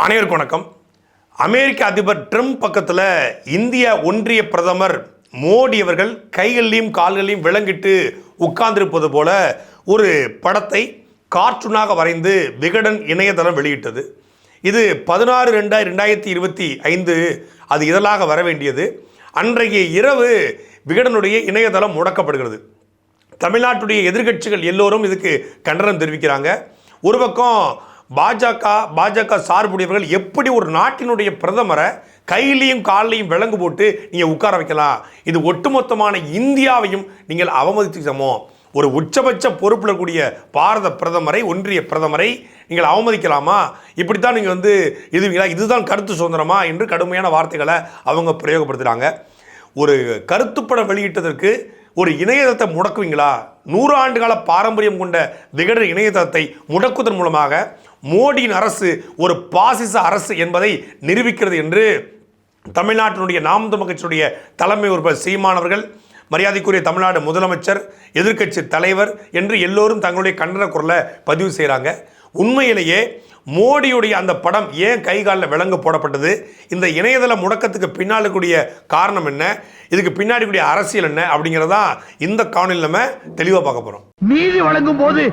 அனைவருக்கும் வணக்கம். அமெரிக்க அதிபர் ட்ரம்ப் பக்கத்தில் இந்திய ஒன்றிய பிரதமர் மோடி அவர்கள் கைகள்லையும் கால்களையும் விளங்கிட்டு உட்கார்ந்திருப்பது போல ஒரு படத்தை கார்ட்டூனாக வரைந்து விகடன் இணையதளம் வெளியிட்டது. இது பதினாறு ரெண்டாயிரம் ரெண்டாயிரத்தி இருபத்தி ஐந்து. அது இதழாக வர வேண்டியது. அன்றைய இரவு விகடனுடைய இணையதளம் முடக்கப்படுகிறது. தமிழ்நாட்டுடைய எதிர்க்கட்சிகள் எல்லோரும் இதுக்கு கண்டனம் தெரிவிக்கிறாங்க. ஒரு பக்கம் பாஜக பாஜக சார்புடையவர்கள் எப்படி ஒரு நாட்டினுடைய பிரதமரை கையிலையும் காலையும் விலங்கு போட்டு நீங்கள் உட்கார வைக்கலாம்? இது ஒட்டுமொத்தமான இந்தியாவையும் நீங்கள் அவமதித்து சமம் ஒரு உச்சபட்ச பொறுப்பில் கூடிய பாரத பிரதமரை ஒன்றிய பிரதமரை நீங்கள் அவமதிக்கலாமா? இப்படித்தான் நீங்கள் வந்து இதுவீங்களா இதுதான் கருத்து சுதந்திரமா என்று கடுமையான வார்த்தைகளை அவங்க பிரயோகப்படுத்துகிறாங்க ஒரு கருத்துப்படம் வெளியிட்டதற்கு ஒரு இணையதளத்தை முடக்குவீங்களா? நூறு ஆண்டுகால பாரம்பரியம் கொண்ட விகட இணையதளத்தை முடக்குவதன் மூலமாக மோடியின் அரசு ஒரு பாசிச அரசு என்பதை நிரூபிக்கிறது என்று தமிழ்நாட்டினுடைய நாம் கட்சியுடைய தலைமை உறுப்பினர் சீமானவர்கள் மரியாதைக்குரிய தமிழ்நாடு முதலமைச்சர் எதிர்க்கட்சி தலைவர் என்று எல்லோரும் தங்களுடைய கண்டன குரலை பதிவு செய்கிறாங்க. உண்மையிலேயே மோடியுடைய அந்த படம் ஏன் கை காலில் விலங்கு போடப்பட்டது? இந்த இணையதள முடக்கத்துக்கு பின்னால் கூடிய காரணம் என்ன? இதுக்கு பின்னாடி கூடிய அரசியல் என்ன? அப்படிங்கிறதான் இந்த காணொலி நம்ம தெளிவாக பார்க்க போகிறோம் நீதி வழங்கும் போது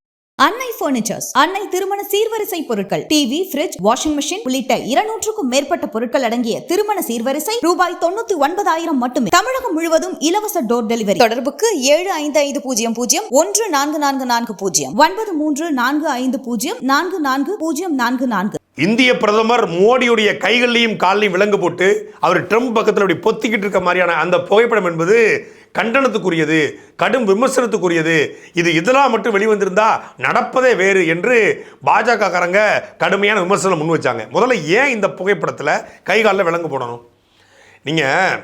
அன்னை பர்னிச்சர்ஸ் அன்னை திருமண சீர்வரிசை பொருட்கள் டிவி பிரிட்ஜ் வாஷிங் மிஷின் உள்ளிட்ட இருநூற்றுக்கும் மேற்பட்ட பொருட்கள் அடங்கிய திருமண சீர்வரிசை ரூபாய் தொண்ணூத்தி ஒன்பதாயிரம் மட்டுமே. தமிழகம் முழுவதும் இலவச டோர் டெலிவரி தொடர்புக்கு ஏழு ஐந்து ஐந்து பூஜ்ஜியம் பூஜ்ஜியம் ஒன்று நான்கு நான்கு நான்கு பூஜ்ஜியம். ஒன்பது மூன்று நான்கு ஐந்து பூஜ்ஜியம் நான்கு நான்கு பூஜ்ஜியம் நான்கு நான்கு. இந்திய பிரதமர் மோடியுடைய கைகள்லையும் காலையும் விலங்கு போட்டு அவர் ட்ரம்ப் பக்கத்தில் அப்படி பொத்திக்கிட்டு இருக்க மாதிரியான அந்த புகைப்படம் என்பது கண்டனத்துக்குரியது கடும் விமர்சனத்துக்குரியது. இது இதெல்லாம் மட்டும் வெளிவந்திருந்தா நடப்பதே வேறு என்று பாஜக காரங்க கடுமையான விமர்சனம் முன் வச்சாங்க. முதல்ல ஏன் இந்த புகைப்படத்தில் கை காலில் விலங்கு போடணும்? நீங்கள்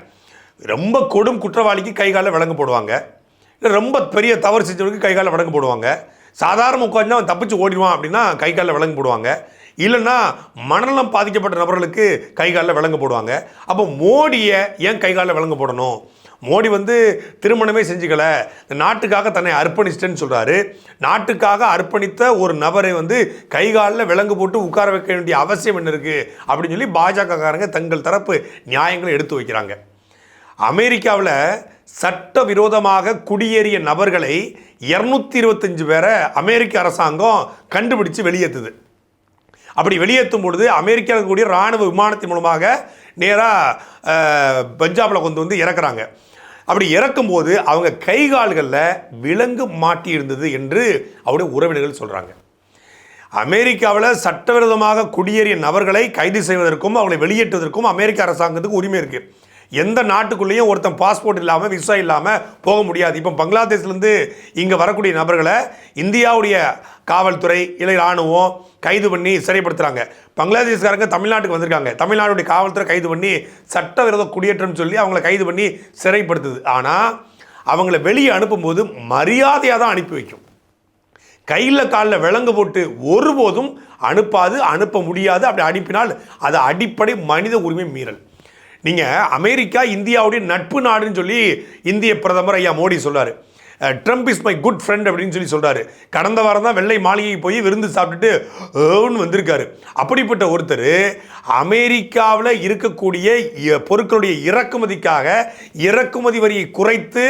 ரொம்ப கொடும் குற்றவாளிக்கு கை காலில் விலங்கு போடுவாங்க. இல்லை ரொம்ப பெரிய தவறு செஞ்சவனுக்கு கை காலில் விலங்கு போடுவாங்க. சாதாரண உட்காந்து அவன் தப்பிச்சு ஓடிடுவான் அப்படின்னா கை காலில் விலங்கு போடுவாங்க. இல்லைன்னா மனநலம் பாதிக்கப்பட்ட நபர்களுக்கு கை காலில் விலங்கு போடுவாங்க. அப்போ மோடியை ஏன் கை காலில் விலங்கு போடணும்? மோடி வந்து திருமணமே செஞ்சுக்கலை. இந்த நாட்டுக்காக தன்னை அர்ப்பணிச்சிட்டேன்னு சொல்கிறாரு நாட்டுக்காக அர்ப்பணித்த ஒரு நபரை வந்து கை காலில் விலங்கு போட்டு உட்கார வைக்க வேண்டிய அவசியம் என்ன இருக்குது அப்படின்னு சொல்லி பாஜகக்காரங்க தங்கள் தரப்பு நியாயங்களை எடுத்து வைக்கிறாங்க. அமெரிக்காவில் சட்டவிரோதமாக குடியேறிய நபர்களை இரநூத்தி இருபத்தஞ்சு பேரை அமெரிக்க அரசாங்கம் கண்டுபிடிச்சு வெளியேற்றுது அப்படி வெளியேற்றும் பொழுது அமெரிக்காவில் இருக்கக்கூடிய இராணுவ விமானத்தின் மூலமாக நேராக பஞ்சாபில் கொண்டு வந்து இறக்குறாங்க. அப்படி இறக்கும்போது அவங்க கை கால்களில் விலங்கு மாட்டி இருந்தது என்று அவருடைய உறவினர்கள் சொல்கிறாங்க அமெரிக்காவில் சட்டவிரோதமாக குடியேறிய நபர்களை கைது செய்வதற்கும் அவங்களை வெளியேற்றுவதற்கும் அமெரிக்க அரசாங்கத்துக்கு உரிமை இருக்குது எந்த நாட்டுக்குள்ளேயும் ஒருத்தன் பாஸ்போர்ட் இல்லாமல் விசா இல்லாமல் போக முடியாது. இப்போ பங்களாதேஷ்லேருந்து இங்கே வரக்கூடிய நபர்களை இந்தியாவுடைய காவல்துறை இல்லை இராணுவம் கைது பண்ணி சிறைப்படுத்துகிறாங்க பங்களாதேஷ்காரங்க தமிழ்நாட்டுக்கு வந்திருக்காங்க. தமிழ்நாடுடைய காவல்துறை கைது பண்ணி சட்டவிரோத குடியேற்றம் சொல்லி அவங்கள கைது பண்ணி சிறைப்படுத்துது. ஆனால் அவங்கள வெளியே அனுப்பும்போது மரியாதையாக தான் அனுப்பி வைக்கும். கையில் காலில் விலங்கு போட்டு ஒருபோதும் அனுப்பாது அனுப்ப முடியாது. அப்படி அனுப்பினால் அது அடிப்படை மனித உரிமை மீறல். நீங்கள் அமெரிக்கா இந்தியாவுடைய நட்பு நாடுன்னு சொல்லி இந்திய பிரதமர் ஐயா மோடி சொல்றாரு. Trump is my good friend அப்படின்னு சொல்லி சொல்கிறாரு கடந்த வாரம் தான் வெள்ளை மாளிகை போய் விருந்து சாப்பிட்டுட்டு ஏன்னு வந்திருக்காரு. அப்படிப்பட்ட ஒருத்தர் அமெரிக்காவில் இருக்கக்கூடிய இ- பொருட்களுடைய இறக்குமதிக்காக இறக்குமதி வரியை குறைத்து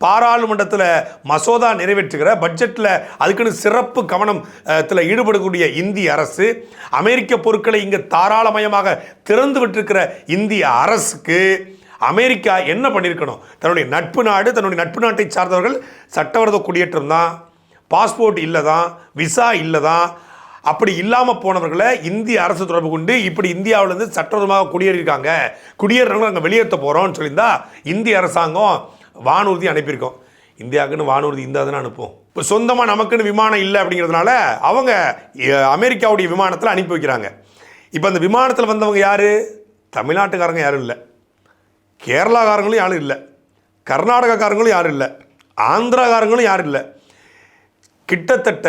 பாராளுமன்றத்தில் மசோதா நிறைவேற்றுகிற பட்ஜெட்டில் அதுக்குன்னு சிறப்பு கவனம் அஹ், ஈடுபடக்கூடிய இந்திய அரசு அமெரிக்க பொருட்களை இங்கே தாராளமயமாக திறந்து விட்டிருக்கிற இந்திய அரசுக்கு அமெரிக்கா என்ன பண்ணியிருக்கணும் தன்னுடைய நட்பு நாடு தன்னுடைய நட்பு நாட்டை சார்ந்தவர்கள் சட்டவிரோத குடியேற்றம் தான் பாஸ்போர்ட் இல்லை தான் விசா இல்லை தான் அப்படி இல்லாமல் போனவர்களை இந்திய அரசு தொடர்பு கொண்டு இப்படி இந்தியாவிலேருந்து சட்டவிரோதமாக குடியேறியிருக்காங்க. குடியேறவங்க நாங்கள் வெளியேற்ற போகிறோம்னு சொல்லியிருந்தா இந்திய அரசாங்கம் வானூர்தி அனுப்பியிருக்கோம். இந்தியாவுக்குன்னு வானூர்தி இருந்தால் தானே அனுப்பும். இப்போ சொந்தமாக நமக்குன்னு விமானம் இல்லை அப்படிங்கிறதுனால அவங்க அமெரிக்காவுடைய விமானத்தில் அனுப்பி வைக்கிறாங்க. இப்போ அந்த விமானத்தில் வந்தவங்க யார்? தமிழ்நாட்டுக்காரங்க யாரும் இல்லை. கேரளாக்காரங்களும் யாரும் இல்லை. கர்நாடகாக்காரங்களும் யாரும் இல்லை. ஆந்திராக்காரங்களும் யாரும் இல்லை. கிட்டத்தட்ட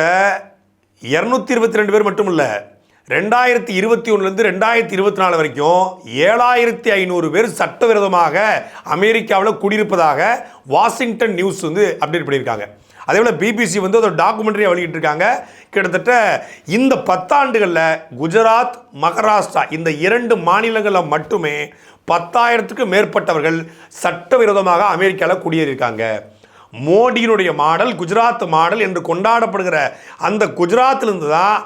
இரநூத்தி இருபத்தி ரெண்டு பேர் மட்டும் இல்லை ரெண்டாயிரத்தி இருபத்தி ஒன்றுலேருந்து ரெண்டாயிரத்தி இருபத்தி நாலு வரைக்கும் ஏழாயிரத்தி ஐநூறு பேர் சட்டவிரோதமாக அமெரிக்காவில் குடியிருப்பதாக வாஷிங்டன் நியூஸ் வந்து அப்டேட் பண்ணியிருக்காங்க. அதே போல் பிபிசி வந்து ஒரு டாக்குமெண்ட்ரியாக வெளியிட்டிருக்காங்க. கிட்டத்தட்ட இந்த பத்தாண்டுகளில் குஜராத் மகாராஷ்டிரா இந்த இரண்டு மாநிலங்களில் மட்டுமே பத்தாயிரத்துக்கு மேற்பட்டவர்கள் சட்டவிரோதமாக அமெரிக்காவில் குடியேறியிருக்காங்க. மோடியினுடைய மாடல் குஜராத் மாடல் என்று கொண்டாடப்படுகிற அந்த குஜராத்திலிருந்து தான்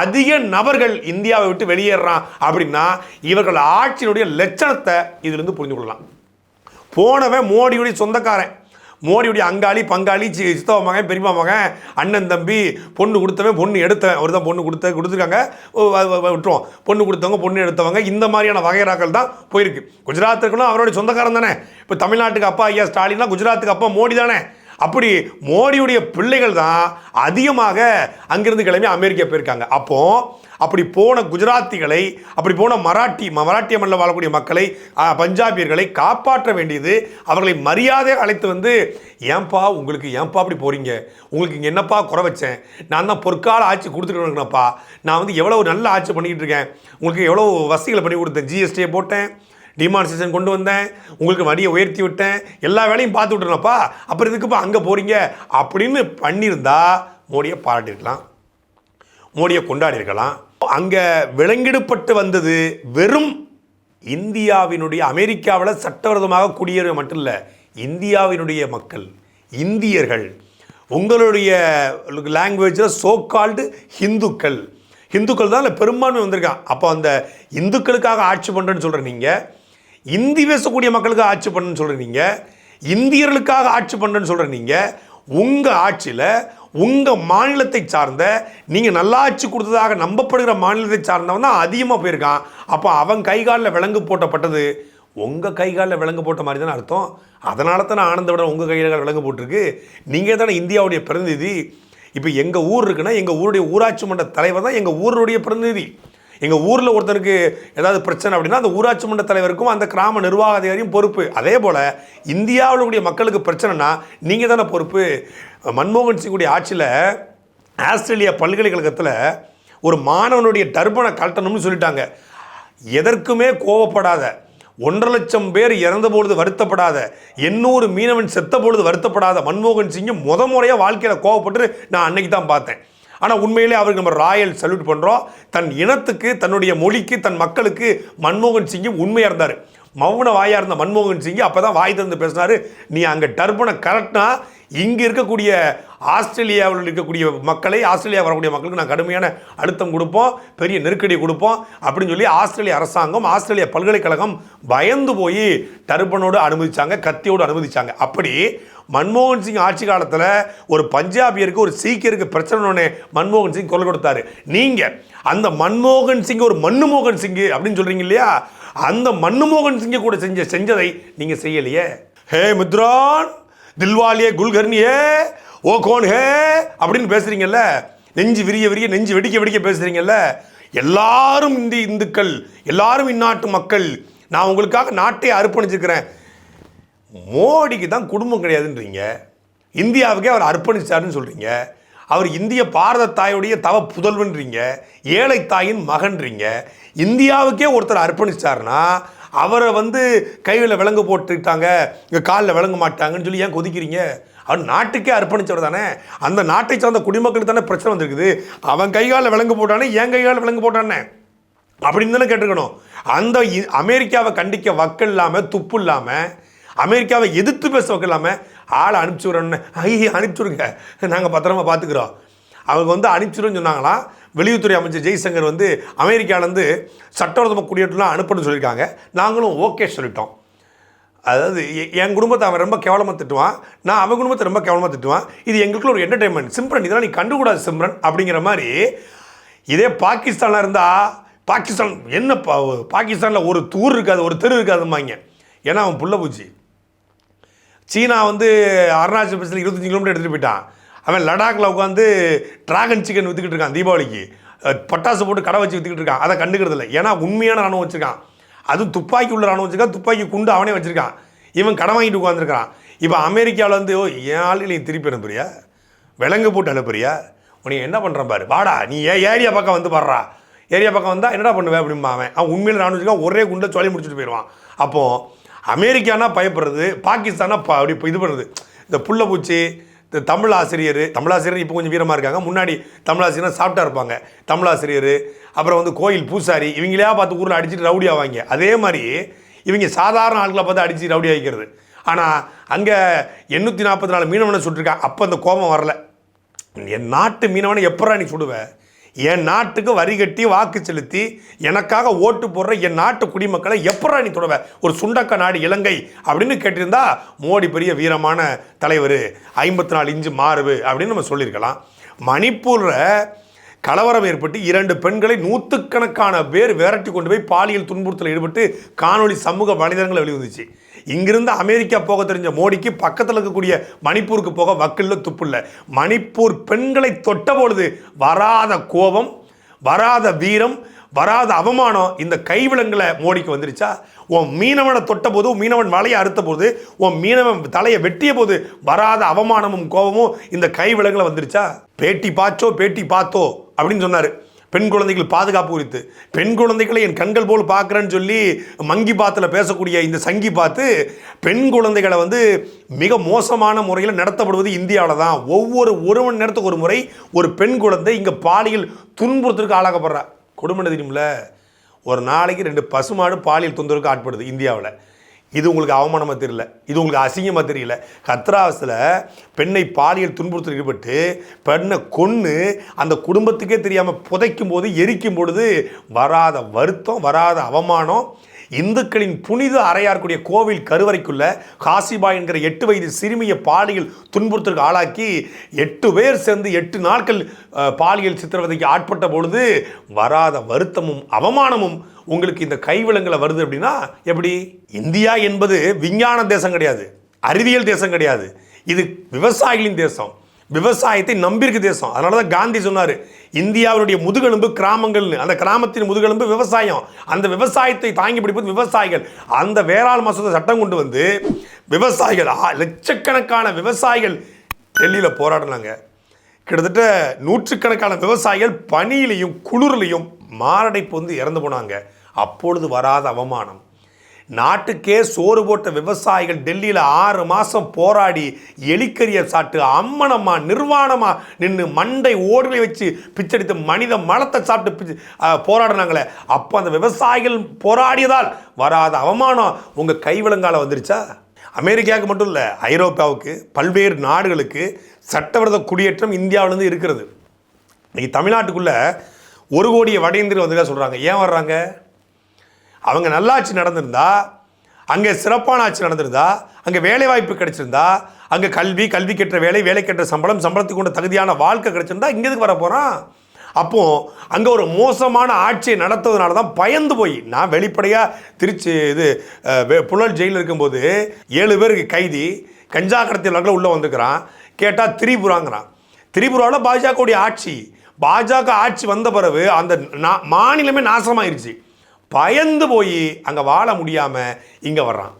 அதிக நபர்கள் இந்தியாவை விட்டு வெளியேறான் அப்படின்னா இவர்கள் ஆட்சியினுடைய லட்சணத்தை இதிலிருந்து புரிந்து கொள்ளலாம். போனவன் மோடியுடைய சொந்தக்காரன். மோடியுடைய அங்காளி பங்காளி சி சித்தவ மகன் பெரியம்மா மகன் அண்ணன் தம்பி பொண்ணு கொடுத்தவன் பொண்ணு எடுத்தவன் அவர் தான் பொண்ணு கொடுத்த கொடுத்துருக்காங்க. ஓ, விட்டுருவோம். பொண்ணு கொடுத்தவங்க பொண்ணு எடுத்தவங்க இந்த மாதிரியான வகைராக்கள் தான் போயிருக்கு. குஜராத்துக்குன்னா அவருடைய சொந்தக்காரன் தானே. இப்போ தமிழ்நாட்டுக்கு அப்பா ஐயா ஸ்டாலின்னா குஜராத்துக்கு அப்பா மோடி தானே. அப்படி மோடியுடைய பிள்ளைகள் தான் அதிகமாக அங்கிருந்து கிளம்பி அமெரிக்கா போயிருக்காங்க. அப்போ அப்படி போன குஜராத்திகளை அப்படி போன மராட்டி மராட்டிய மண்ணில் வாழக்கூடிய மக்களை பஞ்சாபியர்களை காப்பாற்ற வேண்டியது அவர்களை மரியாதை அழைத்து வந்து ஏன்பா உங்களுக்கு ஏன்பா அப்படி போகிறீங்க உங்களுக்கு இங்கே என்னப்பா குறை வச்சேன்? நான் தான் பொற்கால ஆட்சி கொடுத்துருக்கேன்ப்பா நான் வந்து எவ்வளோ நல்ல ஆட்சி பண்ணிக்கிட்டு இருக்கேன். உங்களுக்கு எவ்வளோ வசதிகளை பண்ணி கொடுத்தேன்? ஜிஎஸ்டியை போட்டேன். டிமானிசேஷன் கொண்டு வந்தேன். உங்களுக்கு வரியை உயர்த்தி விட்டேன். எல்லா வேலையும் பார்த்து விட்டுறேன்ப்பா. அப்புறம் இதுக்குப்பா அங்கே போகிறீங்க அப்படின்னு பண்ணியிருந்தா மோடியை பாராட்டியிருக்கலாம். மோடியை கொண்டாடி இருக்கலாம் அங்கே விலங்கிடப்பட்டு வந்தது வெறும் இந்தியாவினுடைய அமெரிக்காவில் சட்டவிரோதமாக குடியேற மட்டும் இல்லை இந்தியாவினுடைய மக்கள் இந்தியர்கள் உங்களுடைய லாங்குவேஜில் சோ கால்டு ஹிந்துக்கள். ஹிந்துக்கள் தான் இல்லை பெரும்பான்மை வந்திருக்கான் அப்போ அந்த இந்துக்களுக்காக ஆட்சி பண்ணுறேன்னு சொல்கிற நீங்கள் இந்தி பேசக்கூடிய மக்களுக்கு ஆட்சி பண்ணுன்னு சொல்கிறீங்க இந்தியர்களுக்காக ஆட்சி பண்ணுறேன்னு சொல்கிற நீங்கள் உங்கள் ஆட்சியில் உங்கள் மாநிலத்தை சார்ந்த நீங்கள் நல்லாட்சி கொடுத்ததாக நம்பப்படுகிற மாநிலத்தை சார்ந்தவன் தான் அதிகமாக போயிருக்கான். அப்போ அவன் கைகாலில் விலங்கு போட்டப்பட்டது உங்கள் கைகாலில் விலங்கு போட்ட மாதிரி தானே அர்த்தம். அதனால தானே ஆனந்தவிடம் உங்கள் கையில் விலங்கு போட்டிருக்கு. நீங்கள் தானே இந்தியாவுடைய பிரதிநிதி. இப்போ எங்கள் ஊர் இருக்குன்னா எங்கள் ஊருடைய ஊராட்சி மன்ற தலைவர் தான் எங்கள் ஊருடைய பிரதிநிதி. எங்கள் ஊரில் ஒருத்தருக்கு ஏதாவது பிரச்சனை அப்படின்னா அந்த ஊராட்சி மன்ற தலைவருக்கும் அந்த கிராம நிர்வாக அதிகாரியும் பொறுப்பு. அதே போல் இந்தியாவில் கூடிய மக்களுக்கு பிரச்சனைனா நீங்கள் தானே பொறுப்பு. மன்மோகன் சிங்குடைய ஆட்சியில் ஆஸ்திரேலியா பல்கலைக்கழகத்தில் ஒரு மாணவனுடைய டர்பனை கழட்டணும்னு சொல்லிட்டாங்க. எதற்குமே கோவப்படாத ஒன்றரை லட்சம் பேர் இறந்த பொழுது வருத்தப்படாத எண்ணூறு மீனவன் செத்த பொழுது வருத்தப்படாத மன்மோகன் சிங்கும் முத முறையாக வாழ்க்கையில் கோவப்பட்டு நான் அன்னைக்கு தான் பார்த்தேன். ஆனால் உண்மையிலே அவருக்கு நம்ம ராயல் சல்யூட் பண்ணுறோம் தன் இனத்துக்கு தன்னுடைய மொழிக்கு தன் மக்களுக்கு மன்மோகன் சிங்கும் உண்மையாக இருந்தார். மௌன வாயாக இருந்த மன்மோகன் சிங் அப்போ தான் வாய் திறந்து பேசினார். நீ அங்கே டர்பனை கரெக்டாக இங்கே இருக்கக்கூடிய ஆஸ்திரேலியாவில் இருக்கக்கூடிய மக்களை ஆஸ்திரேலியா வரக்கூடிய மக்களுக்கு நான் கடுமையான அழுத்தம் கொடுப்போம் பெரிய நெருக்கடி கொடுப்போம் அப்படின்னு சொல்லி ஆஸ்திரேலிய அரசாங்கம் ஆஸ்திரேலிய பல்கலைக்கழகம் பயந்து போய் டர்பனோடு அனுமதிச்சாங்க கத்தியோடு அனுமதிச்சாங்க. அப்படி மன்மோகன் சிங் ஆட்சி காலத்தில் ஒரு பஞ்சாபியருக்கு ஒரு சீக்கியருக்கு பிரச்சனை மன்மோகன் சிங் குரல் கொடுத்தாரு. நீங்கள் அந்த மன்மோகன் சிங் ஒரு மன்னுமோகன் சிங் அப்படின்னு சொல்கிறீங்க இல்லையா? அந்த மன்னுமோகன் சிங்கை கூட செஞ்ச செஞ்சதை நீங்கள் செய்யலையே. ஹே மித்ரான் தில்வாலியே குல்கர்னியே ஓ கோன் ஹே அப்படின்னு பேசுகிறீங்கல்ல நெஞ்சு விரிய விரிய நெஞ்சு வெடிக்க வெடிக்க பேசுறீங்கல்ல? எல்லாரும் இந்த இந்துக்கள் எல்லாரும் இந்நாட்டு மக்கள் நான் உங்களுக்காக நாட்டை அர்ப்பணிச்சிருக்கிறேன். மோடிக்கு தான் குடும்பம் கிடையாதுன்றீங்க. இந்தியாவுக்கே அவர் அர்ப்பணிச்சாருன்னு சொல்கிறீங்க அவர் இந்திய பாரத தாயுடைய தவ புதல்வன்றீங்க. ஏழை தாயின் மகன்றீங்க. இந்தியாவுக்கே ஒருத்தர் அர்ப்பணிச்சாருன்னா அவரை வந்து கையில் விலங்கு போட்டுக்கிட்டாங்க இங்கே காலில் விளங்க மாட்டாங்கன்னு சொல்லி ஏன் கொதிக்கிறீங்க? அவர் நாட்டுக்கே அர்ப்பணித்தவர் தானே. அந்த நாட்டை சார்ந்த குடிமக்களுக்கு தானே பிரச்சனை வந்திருக்குது. அவன் கைகாலில் விலங்கு போட்டானே என் கைகாலில் விலங்கு போட்டானே? அப்படின்னு தானே கேட்டுருக்கணும். அந்த இ- அமெரிக்காவை கண்டிக்க வக்கல் இல்லாமல் துப்பு இல்லாமல் அமெரிக்காவை எதிர்த்து பேச வக்கல் இல்லாமல் ஆளை அனுப்பிச்சி விட்றோன்னு ஐயே அனுப்பிச்சுடுங்க. நாங்கள் பத்திரமா பார்த்துக்குறோம் அவங்க வந்து அனுப்பிச்சிடுன்னு சொன்னாங்களாம் வெளியுறவுத்துறை அமைச்சர் ஜெய்சங்கர் வந்து அமெரிக்காவிலேருந்து சட்டவிரோதமாக குடியேற்றலாம் அனுப்பணும்னு சொல்லியிருக்காங்க. நாங்களும் ஓகே சொல்லிட்டோம். அதாவது எ- என் குடும்பத்தை அவன் ரொம்ப கேவலமாக திட்டுவான். நான் அவன் குடும்பத்தை ரொம்ப கேவலமாக திட்டுவான். இது எங்களுக்குள்ள ஒரு என்டர்டைன்மெண்ட் சிம்ரன் இதெல்லாம் நீ கண்டுக்கூடாது சிம்ரன் அப்படிங்கிற மாதிரி இதே பாகிஸ்தானில் இருந்தால் பாகிஸ்தான் என்ன பா பாகிஸ்தானில் ஒரு தூர் இருக்காது ஒரு தெரு இருக்காதும்பாங்க. ஏன்னா அவன் புள்ள பூச்சி. சீனா வந்து அருணாச்சல் பிரதேசத்தில் இருபத்தஞ்சி கிலோமீட்டர் எடுத்துகிட்டு போயிட்டான். அவன் லடாக்ல உட்காந்து டிராகன் சிக்கன் விற்றுக்கிட்டு இருக்கான் தீபாவளிக்கு. பட்டாசு போட்டு கடை வச்சு விற்றுக்கிட்டு இருக்கான். அதை கண்டுக்கிறது இல்லை. ஏன்னா உண்மையான ராணுவம் வச்சுருக்கான். அதுவும் துப்பாக்கி உள்ள ராணுவம் வச்சுருக்கான். துப்பாக்கி குண்டு அவனே வச்சுருக்கான். இவன் கடை வாங்கிட்டு உட்காந்துருக்கான் இப்போ அமெரிக்காவில் வந்து ஓ என் ஆளுகளை திருப்பி அனுப்புறியா? விலங்கு போட்டு அனுப்புறியா? உன்னை என்ன பண்ணுற பாரு. வாடா நீ ஏ ஏரியா பக்கம் வந்து பாடுறா. ஏரியா பக்கம் வந்தால் என்னடா பண்ணுவேன் அப்படிம்பா அவன். அவன் உண்மையில் ராணுவ வச்சுருக்கான். ஒரே குண்டை சொல்லி முடிச்சுட்டு போயிடுவான் அப்போது அமெரிக்கானா பயப்படுறது பாகிஸ்தானா ப- அப்படி இப்போ இது பண்ணுறது இந்த புள்ள பூச்சி இந்த தமிழ் ஆசிரியர் தமிழ் ஆசிரியர் இப்போ கொஞ்சம் வீரமாக இருக்காங்க. முன்னாடி தமிழ் ஆசிரியர் சாப்பிட்டா இருப்பாங்க. தமிழ் ஆசிரியர் அப்புறம் வந்து கோயில் பூசாரி இவங்களையா பார்த்து ஊரில் அடிச்சுட்டு ரவுடி ஆவாங்க. அதே மாதிரி இவங்க சாதாரண ஆட்களை பார்த்து அடித்து ரவுடி ஆகிக்கிறது ஆனால் அங்கே எண்ணூற்றி நாற்பத்தி நாலு மீனவனை சுட்டிருக்கான் அப்போ அந்த கோபம் வரல. என் நாட்டு மீனவனை எப்படா நீ சுடுவ? என் நாட்டுக்கு வரி கட்டி வாக்கு செலுத்தி எனக்காக ஓட்டு போடுற என் நாட்டு குடிமக்களை எப்படா நீ தொடுவ? ஒரு சுண்டக்க நாடு இலங்கை அப்படின்னு கேட்டிருந்தா மோடி பெரிய வீரமான தலைவர் ஐம்பத்தி நாலு இன்ச்சு மாறுவு அப்படின்னு நம்ம சொல்லியிருக்கலாம். மணிப்பூரில் கலவரம் ஏற்பட்டு இரண்டு பெண்களை நூற்றுக்கணக்கான பேர் விரட்டி கொண்டு போய் பாலியல் துன்புறுத்தல் ஈடுபட்டு காணொளி சமூக வலைதளங்களில் வெளிவந்துச்சு. இங்கிருந்து அமெரிக்கா போக தெரிஞ்ச மோடிக்கு பக்கத்தில் இருக்கக்கூடிய மணிப்பூருக்கு போக வக்கில்ல துப்புல்ல மணிப்பூர் பெண்களை தொட்ட பொழுது வராத கோபம் வராத வீரம் வராத அவமானம் இந்த கைவிலங்குல மோடிக்கு வந்துருச்சா? உன் மீனவனை தொட்ட போது மீனவன் வலையை அறுத்த போது உன் மீனவன் தலையை வெட்டிய போது வராத அவமானமும் கோபமும் இந்த கைவிலங்குல வந்துருச்சா? பேட்டி பாச்சோ பேட்டி பார்த்தோ அப்படின்னு சொன்னார். பெண் குழந்தைகள் பாதுகாப்பு குறித்து. பெண் குழந்தைகளை என் கண்கள் போல் பார்க்குறேன்னு சொல்லி மங்கி பாத்தில் பேசக்கூடிய இந்த சங்கி பார்த்து பெண் குழந்தைகளை வந்து மிக மோசமான முறையில் நடத்தப்படுவது இந்தியாவில் தான். ஒவ்வொரு ஒரு மணி நேரத்துக்கு ஒரு முறை ஒரு பெண் குழந்தை இங்கே பாலியல் துன்புறுத்தலுக்கு ஆளாக்கப்படுறா. கொடுமை தெரியும்ல ஒரு நாளைக்கு ரெண்டு பசுமாடு பாலியல் தொந்தரவுக்கு ஆட்படுது இந்தியாவில். இது உங்களுக்கு அவமானமாக தெரியல. இது உங்களுக்கு அசிங்கமாக தெரியல. கத்ராஸில் பெண்ணை பாலியல் துன்புறுத்தல் ஈடுபட்டு பெண்ணை கொன்று அந்த குடும்பத்துக்கே தெரியாமல் புதைக்கும் போது எரிக்கும் பொழுது வராத வருத்தம் வராத அவமானம் இந்துக்களின் புனித அறையார்க்கூடிய கோவில் கருவறைக்குள்ள காசிபா என்கிற எட்டு வயது சிறுமியை பாலியல் துன்புறுத்தலுக்கு ஆளாக்கி எட்டு பேர் சேர்ந்து எட்டு நாட்கள் பாலியல் சித்திரவதைக்கு ஆட்பட்ட பொழுது வராத வருத்தமும் அவமானமும் உங்களுக்கு இந்த கைவிலங்களை வருது அப்படின்னா எப்படி? இந்தியா என்பது விஞ்ஞான தேசம் கிடையாது அறிவியல் தேசம் கிடையாது. இது விவசாயிகளின் தேசம். விவசாயத்தை நம்பியிருக்கு தேசம். அதனால தான் காந்தி சொன்னார் இந்தியாவுடைய முதுகெலும்பு கிராமங்கள்னு. அந்த கிராமத்தின் முதுகெலும்பு விவசாயம். அந்த விவசாயத்தை தாங்கி பிடிப்பது விவசாயிகள். அந்த வேளாண் மசோதா சட்டம் கொண்டு வந்து விவசாயிகள் லட்சக்கணக்கான விவசாயிகள் டெல்லியில் போராடினாங்க. கிட்டத்தட்ட நூற்றுக்கணக்கான விவசாயிகள் பனியிலையும் குளிர்லையும் மாரடைப்பு வந்து இறந்து போனாங்க. அப்பொழுது வராத அவமானம். நாட்டுக்கே சோறு போட்ட விவசாயிகள் டெல்லியில் ஆறு மாதம் போராடி எலிக்கரிய சாப்பிட்டு அம்மனம்மா நிர்வாணமாக நின்று மண்டை ஓடுகளை வச்சு பிச்சடித்து மனித மலத்தை சாப்பிட்டு பிச்சு போராடினாங்களே. அப்போ அந்த விவசாயிகள் போராடியதால் வராத அவமானம் உங்கள் கைவிலங்கால வந்துருச்சா? அமெரிக்காவுக்கு மட்டும் இல்லை ஐரோப்பாவுக்கு பல்வேறு நாடுகளுக்கு சட்டவிரோத குடியேற்றம் இந்தியாவிலேருந்து இருக்கிறது. இன்னைக்கு தமிழ்நாட்டுக்குள்ளே ஒரு கோடிய வட இந்தியர் வந்ததாக சொல்கிறாங்க ஏன் வர்றாங்க? அவங்க நல்லாட்சி நடந்திருந்தா அங்கே சிறப்பான ஆட்சி நடந்திருந்தா அங்கே வேலை வாய்ப்பு கிடைச்சிருந்தா அங்கே கல்வி கல்வி கெட்ட வேலை வேலை கெட்ட சம்பளம் சம்பளத்துக்கு கொண்ட தகுதியான வாழ்க்கை கிடைச்சிருந்தா இங்கே எதுக்கு வர போகிறான் அப்போது அங்கே ஒரு மோசமான ஆட்சியை நடத்துவதனால தான் பயந்து போய் நான் வெளிப்படையாக திருச்சி இது புழல் ஜெயிலில் இருக்கும்போது ஏழு பேருக்கு கைதி கஞ்சா கடத்தியவர்கள் உள்ளே வந்துக்கிறான். கேட்டால் திரிபுராங்கிறான். திரிபுராவில் பாஜகவுடைய ஆட்சி பாஜக ஆட்சி வந்த பிறகு அந்த நா- மாநிலமே நாசமாயிருச்சு. பயந்து போய் அங்கே வாழ முடியாமல் இங்கே வர்றான்.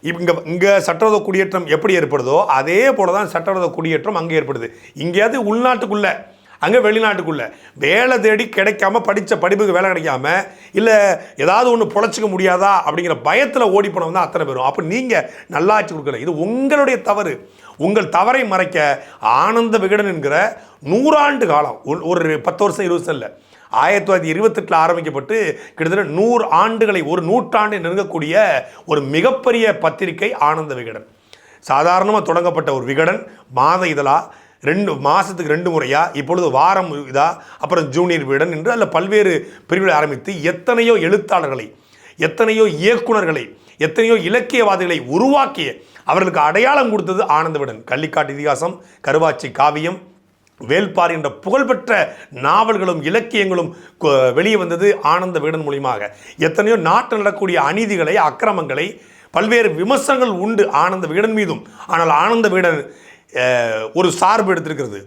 இப்போ இங்கே இங்கே சட்டவிரோத குடியேற்றம் எப்படி ஏற்படுதோ அதே போல தான் சட்டவிரோத குடியேற்றம் அங்கே ஏற்படுது. இங்கேயாவது உள்நாட்டுக்குள்ளே அங்கே வெளிநாட்டுக்குள்ளே வேலை தேடி கிடைக்காம படித்த படிப்புக்கு வேலை கிடைக்காம இல்லை ஏதாவது ஒன்று பொழைச்சிக்க முடியாதா அப்படிங்கிற பயத்தில் ஓடி போனவங்க தான் அத்தனை பேரும். அப்போ நீங்கள் நல்லாட்சி கொடுக்கல. இது உங்களுடைய தவறு. உங்கள் தவறை மறைக்க ஆனந்த விகடன் என்கிற நூறாண்டு காலம் ஒரு- ஒரு பத்து வருஷம் இருபது வருஷம் இல்லை. ஆயிரத்தி தொள்ளாயிரத்தி இருபத்தெட்டில் ஆரம்பிக்கப்பட்டு கிட்டத்தட்ட நூறு ஆண்டுகளை ஒரு நூற்றாண்டு நெருங்கக்கூடிய ஒரு மிகப்பெரிய பத்திரிகை ஆனந்த விகடன். சாதாரணமாக தொடங்கப்பட்ட ஒரு விகடன் மாத இதழா ரெண்டு மாதத்துக்கு ரெண்டு முறையாக இப்பொழுது வாரம் இதா அப்புறம் ஜூனியர் விகடன் என்று அதில் பல்வேறு பிரிவுகளை ஆரம்பித்து எத்தனையோ எழுத்தாளர்களை எத்தனையோ இயக்குனர்களை எத்தனையோ இலக்கியவாதிகளை உருவாக்கிய அவர்களுக்கு அடையாளம் கொடுத்தது ஆனந்தவிடன் கள்ளிக்காட்டு இதிகாசம் கருவாச்சி காவியம் வேல்பாரி என்ற புகழ்பெற்ற நாவல்களும் இலக்கியங்களும் வெளியே வந்தது ஆனந்த விகடன் மூலியமாக. எத்தனையோ நாட்டில் நடக்கூடிய அநீதிகளை அக்கிரமங்களை பல்வேறு விமர்சனங்கள் உண்டு ஆனந்த விகடன் மீதும். ஆனால் ஆனந்த விகடன் ஒரு சார்பு எடுத்திருக்கிறது.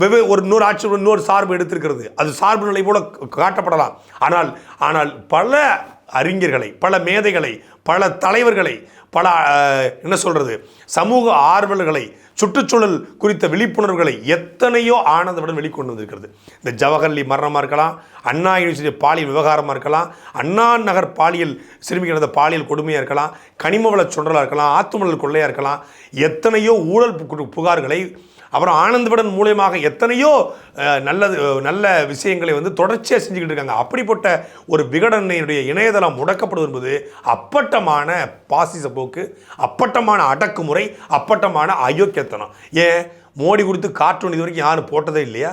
வெவ்வே வெவ்வேறு ஒரு இன்னொரு ஆட்சி இன்னொரு சார்பு எடுத்திருக்கிறது. அது சார்பு நிலை போல காட்டப்படலாம். ஆனால் ஆனால் பல அறிஞர்களை பல மேதைகளை பல தலைவர்களை பல என்ன சொல்கிறது சமூக ஆர்வலர்களை சுற்றுச்சூழல் குறித்த விழிப்புணர்வுகளை எத்தனையோ ஆனந்தவுடன் வெளிக்கொண்டு வந்திருக்கிறது. இந்த ஜவஹர்லி மரணமாக இருக்கலாம் அண்ணா யூனிவர்சிட்டி பாலியல் விவகாரமாக இருக்கலாம் அண்ணா நகர் பாலியல் சிறுமிகள் நடந்த பாலியல் கொடுமையாக இருக்கலாம் கனிமவள சுண்டலாக இருக்கலாம் ஆத்துமணல் கொள்ளையாக இருக்கலாம் எத்தனையோ ஊழல் பு- புகார்களை அப்புறம் ஆனந்தவிடன் மூலியமாக எத்தனையோ நல்லது நல்ல விஷயங்களை வந்து தொடர்ச்சியாக செஞ்சுக்கிட்டு இருக்காங்க. அப்படிப்பட்ட ஒரு விகடனையுடைய இணையதளம் முடக்கப்படுவது என்பது அப்பட்டமான பாசிச போக்கு அப்பட்டமான அடக்குமுறை அப்பட்டமான அயோக்கியத்தனம். ஏன்? மோடி கொடுத்து கார்ட்டூன் இது வரைக்கும் யாரும் போட்டதே இல்லையா?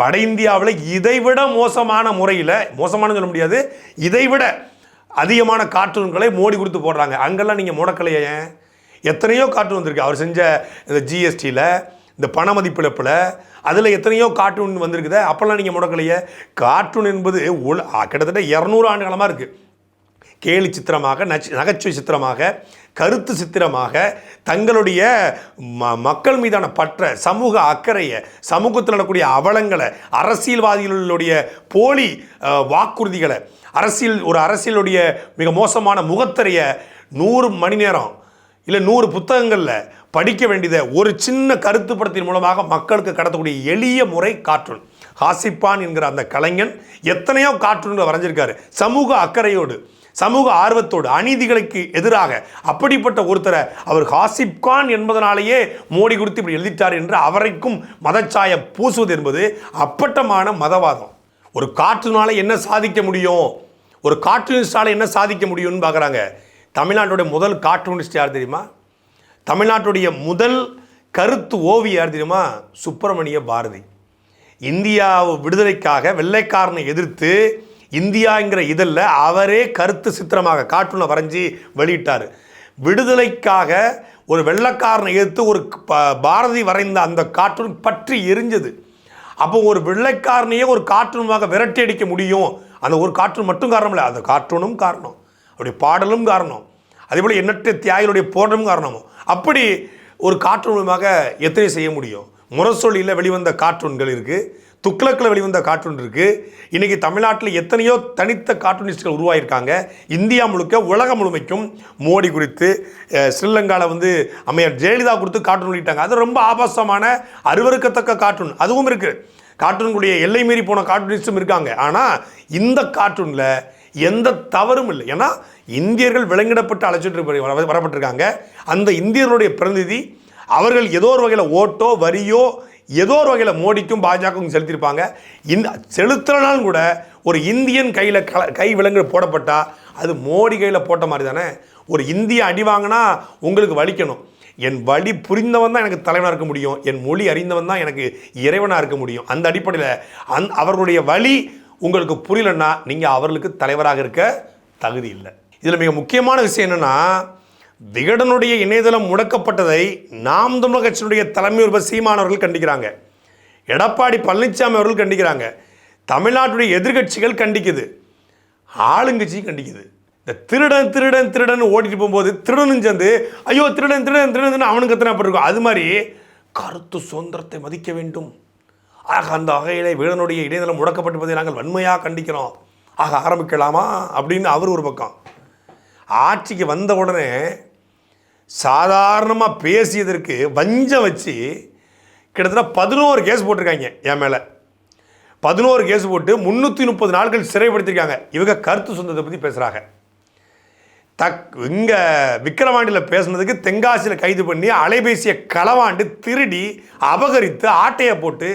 வட இந்தியாவில் இதைவிட மோசமான முறையில் மோசமானு சொல்ல முடியாது இதைவிட அதிகமான கார்ட்டூன்களை மோடி கொடுத்து போடுறாங்க. அங்கெல்லாம் நீங்கள் முடக்கலையே எத்தனையோ கார்ட்டூன் வந்திருக்கு. அவர் செஞ்ச இந்த ஜிஎஸ்டியில் இந்த பண மதிப்பிழப்பில் அதில் எத்தனையோ கார்ட்டூன் வந்திருக்குது அப்போல்லாம் நீங்கள் முடக்கலையே. கார்ட்டூன் என்பது உல கிட்டத்தட்ட இரநூறு ஆண்டு காலமாக இருக்குது கேலி சித்திரமாக நச்சு நகைச்சுவை சித்திரமாக கருத்து சித்திரமாக தங்களுடைய ம மக்கள் மீதான பற்ற சமூக அக்கறையை சமூகத்தில் நடக்கூடிய அவலங்களை அரசியல்வாதிகளுடைய போலி வாக்குறுதிகளை அரசியல் ஒரு அரசியலுடைய மிக மோசமான முகத்தறையை நூறு மணி நேரம் இல்லை நூறு புத்தகங்களில் படிக்க வேண்டியதை ஒரு சின்ன கருத்து படத்தின் மூலமாக மக்களுக்கு கடத்தக்கூடிய எளிய முறை கார்ட்டூன் ஹாசிப்பான் என்கிற அந்த கலைஞன் எத்தனையோ கார்ட்டூன்களை வரைஞ்சிருக்காரு. சமூக அக்கறையோடு சமூக ஆர்வத்தோடு அநீதிகளுக்கு எதிராக அப்படிப்பட்ட ஒருத்தரை அவர் ஹாசிப் கான் என்பதனாலேயே மோடி குறித்து இப்படி எழுதிட்டார் என்று அவரைக்கும் மதச்சாயம் பூசுவது என்பது அப்பட்டமான மதவாதம். ஒரு காற்றுனால என்ன சாதிக்க முடியும்? ஒரு கார்ட்டூனிஸ்டால என்ன சாதிக்க முடியும்னு பார்க்குறாங்க. தமிழ்நாட்டுடைய முதல் கார்ட்டூனிஸ்ட் யார் தெரியுமா? தமிழ்நாட்டுடைய முதல் கருத்து ஓவியார் தெரியுமா? சுப்பிரமணிய பாரதி. இந்தியா விடுதலைக்காக வெள்ளைக்காரனை எதிர்த்து இந்தியாங்கிற இதழில் அவரே கருத்து சித்திரமாக கார்ட்டூனை வரைஞ்சி வெளியிட்டார். விடுதலைக்காக ஒரு வெள்ளைக்காரனை எதிர்த்து ஒரு ப- பாரதி வரைந்த அந்த கார்ட்டூன் பற்றி எரிஞ்சது. அப்போ ஒரு வெள்ளைக்காரனையே ஒரு கார்ட்டூனாக விரட்டி அடிக்க முடியும். அந்த ஒரு கார்ட்டூன் மட்டும் காரணம் இல்லை அந்த கார்ட்டூனும் காரணம். அப்படி பாடலும் காரணம். அதே போல் எண்ணற்ற தியாகிகளுடைய போராட்டமும் காரணமும். அப்படி ஒரு கார்ட்டூன் மூலமாக எத்தனை செய்ய முடியும்? முரசொலியில் வெளிவந்த கார்ட்டூன்கள் இருக்குது துக்ளக்கில் வெளிவந்த கார்ட்டூன் இருக்குது இன்றைக்கி தமிழ்நாட்டில் எத்தனையோ தனித்த கார்ட்டூனிஸ்ட்கள் உருவாகியிருக்காங்க இந்தியா முழுக்க உலகம் முழுமைக்கும் மோடி குறித்து ஸ்ரீலங்காவில் வந்து அம்மையார் ஜெயலலிதா கொடுத்து கார்ட்டூன் வெளியிட்டாங்க. அது ரொம்ப ஆபாசமான அருவருக்கத்தக்க கார்ட்டூன். அதுவும் இருக்குது கார்ட்டூனுடைய எல்லை மீறி போன கார்ட்டூனிஸ்டும் இருக்காங்க. ஆனால் இந்த கார்ட்டூனில் எந்த தவறும் இல்லை. ஏன்னா இந்தியர்கள் விலங்கிடப்பட்டு அழைச்சிட்டு வர- வரப்பட்டிருக்காங்க. அந்த இந்தியர்களுடைய பிரதிநிதி அவர்கள் ஏதோ ஒரு வகையில் ஓட்டோ வரியோ ஏதோ ஒரு வகையில் மோடிக்கும் பாஜகவும் செலுத்தியிருப்பாங்க. இந்த செலுத்துறனாலும் கூட ஒரு இந்தியன் கையில் கல கை விலங்கு போடப்பட்டால் அது மோடி கையில் போட்ட மாதிரி தானே? ஒரு இந்திய அடி வாங்கினா உங்களுக்கு வலிக்கணும். என் வழி புரிந்தவன் தான் எனக்கு தலைவனாக இருக்க முடியும். என் மொழி அறிந்தவன் தான் எனக்கு இறைவனாக இருக்க முடியும். அந்த அடிப்படையில் அந் அவர்களுடைய வழி உங்களுக்கு புரியலன்னா நீங்கள் அவர்களுக்கு தலைவராக இருக்க தகுதி இல்லை. இதில் மிக முக்கியமான விஷயம் என்னென்னா விகடனுடைய இணையதளம் முடக்கப்பட்டதை நாம் தமிழக கட்சியினுடைய தலைமை உறுப்பினர் சீமானவர்கள் கண்டிக்கிறாங்க. எடப்பாடி பழனிசாமி அவர்கள் கண்டிக்கிறாங்க. தமிழ்நாட்டுடைய எதிர்கட்சிகள் கண்டிக்குது. ஆளுங்கட்சியும் கண்டிக்குது. இந்த திருடன் திருடன் திருடன் ஓடிட்டு போகும்போது திருடனும் சேர்ந்து ஐயோ திருடன் திருடன் திருடன் அவனுக்கு எத்தனை இருக்கும்? அது மாதிரி கருத்து சுதந்திரத்தை மதிக்க வேண்டும். ஆக அந்த வகையிலே வீடனுடைய இடைநிலம் முடக்கப்பட்டிருப்பதை நாங்கள் வன்மையாக கண்டிக்கிறோம். ஆக ஆரம்பிக்கலாமா? அப்படின்னு அவர் ஒரு பக்கம். ஆட்சிக்கு வந்த உடனே சாதாரணமாக பேசியதற்கு வஞ்சம் வச்சு கிட்டத்தட்ட பதினோரு கேஸ் போட்டிருக்காங்க என் மேலே. பதினோரு கேஸ் போட்டு முந்நூற்றி முப்பது நாட்கள் சிறைப்படுத்திருக்காங்க. இவங்க கருத்து சொந்தத்தை பற்றி பேசுகிறாங்க தக் இங்கே விக்கிரவாண்டியில் பேசுனதுக்கு தென்காசியில் கைது பண்ணி அலைபேசியை களவாண்டு திருடி அபகரித்து ஆட்டையை போட்டு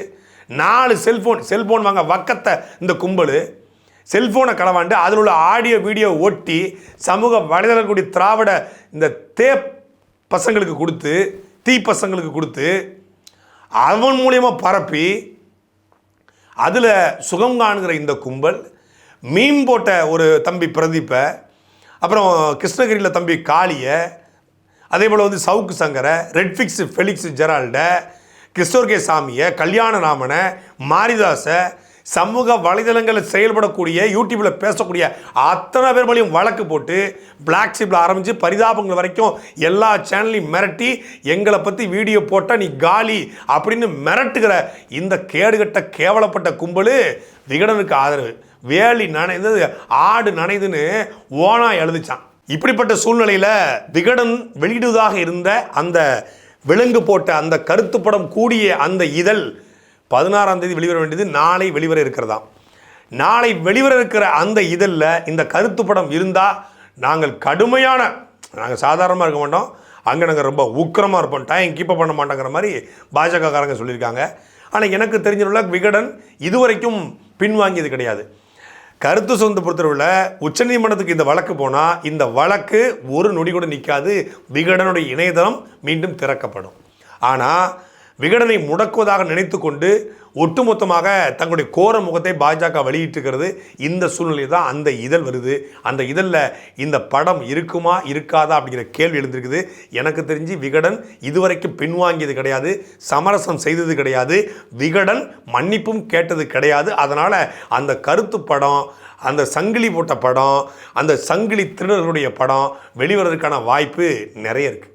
நாலு செல்ஃபோன் செல்ஃபோன் வாங்க வக்கத்தை இந்த கும்பல் செல்ஃபோனை களவாண்டு அதில் உள்ள ஆடியோ வீடியோ ஒட்டி சமூக வலைதளக்கூடிய திராவிட இந்த தே பசங்களுக்கு கொடுத்து தீ பசங்களுக்கு கொடுத்து அவன் மூலியமாக பரப்பி அதில் சுகம் காணுகிற இந்த கும்பல் மீன் போட்ட ஒரு தம்பி பிரதீப்பை அப்புறம் கிருஷ்ணகிரியில் தம்பி காளியை அதே போல் வந்து சவுக்கு சங்கரை ரெட்ஃபிக்ஸ் ஃபெலிக்ஸ் ஜெரால்டை கிறிஸ்டோர் கே சாமியை கல்யாணராமனை மாரிதாசை சமூக வலைதளங்களில் செயல்படக்கூடிய யூடியூப்பில் பேசக்கூடிய அத்தனை பேர் மேலேயும் வழக்கு போட்டு பிளாக் ஷிப்பில் ஆரம்பித்து பரிதாபங்கள் வரைக்கும் எல்லா சேனலையும் மிரட்டி எங்களை பற்றி வீடியோ போட்டால் நீ காலி அப்படின்னு மிரட்டுகிற இந்த கேடுகட்ட கேவலப்பட்ட கும்பல் விகடனுக்கு ஆதரவு. வேலி நனைந்தது ஆடு நனைதுன்னு ஓனா எழுதிச்சான். இப்படிப்பட்ட சூழ்நிலையில் விகடன் வெளியிடுவதாக இருந்த அந்த விலங்கு போட்ட அந்த கருத்து படம் கூடிய அந்த இதழ் பதினாறாம் தேதி வெளிவர வேண்டியது நாளை வெளிவர இருக்கிறதாம் நாளை வெளிவர இருக்கிற அந்த இதழில் இந்த கருத்து படம் இருந்தால் நாங்கள் கடுமையான நாங்கள் சாதாரணமாக இருக்க மாட்டோம். அங்கே நாங்கள் ரொம்ப உக்கிரமாக இருப்போம். டைம் கீப்பப் பண்ண மாட்டோங்கிற மாதிரி பாஜகக்காரங்க சொல்லியிருக்காங்க. ஆனால் எனக்கு தெரிஞ்சுள்ள விகடன் இதுவரைக்கும் பின்வாங்கியது கிடையாது. கருத்து சுதந்திர பொறுத்தவரையில் உச்சநீதிமன்றத்துக்கு இந்த வழக்கு போனால் இந்த வழக்கு ஒரு நொடி கூட நிற்காது விகடனுடைய இணையதளம் மீண்டும் திறக்கப்படும். ஆனால் விகடனை முடக்குவதாக நினைத்து கொண்டு ஒட்டுமொத்தமாக தங்களுடைய கோர முகத்தை பாஜக வெளியிட்டிருக்கிறது. இந்த சூழ்நிலை தான் அந்த இதழ் வருது. அந்த இதழில் இந்த படம் இருக்குமா இருக்காதா அப்படிங்கிற கேள்வி எழுந்திருக்குது. எனக்கு தெரிஞ்சு விகடன் இதுவரைக்கும் பின்வாங்கியது கிடையாது. சமரசம் செய்தது கிடையாது. விகடன் மன்னிப்பும் கேட்டது கிடையாது. அதனால் அந்த கருத்து படம் அந்த சங்கிலி போட்ட படம் அந்த சங்கிலி திருடர்களுடைய படம் வெளிவரதுக்கான வாய்ப்பு நிறைய இருக்குது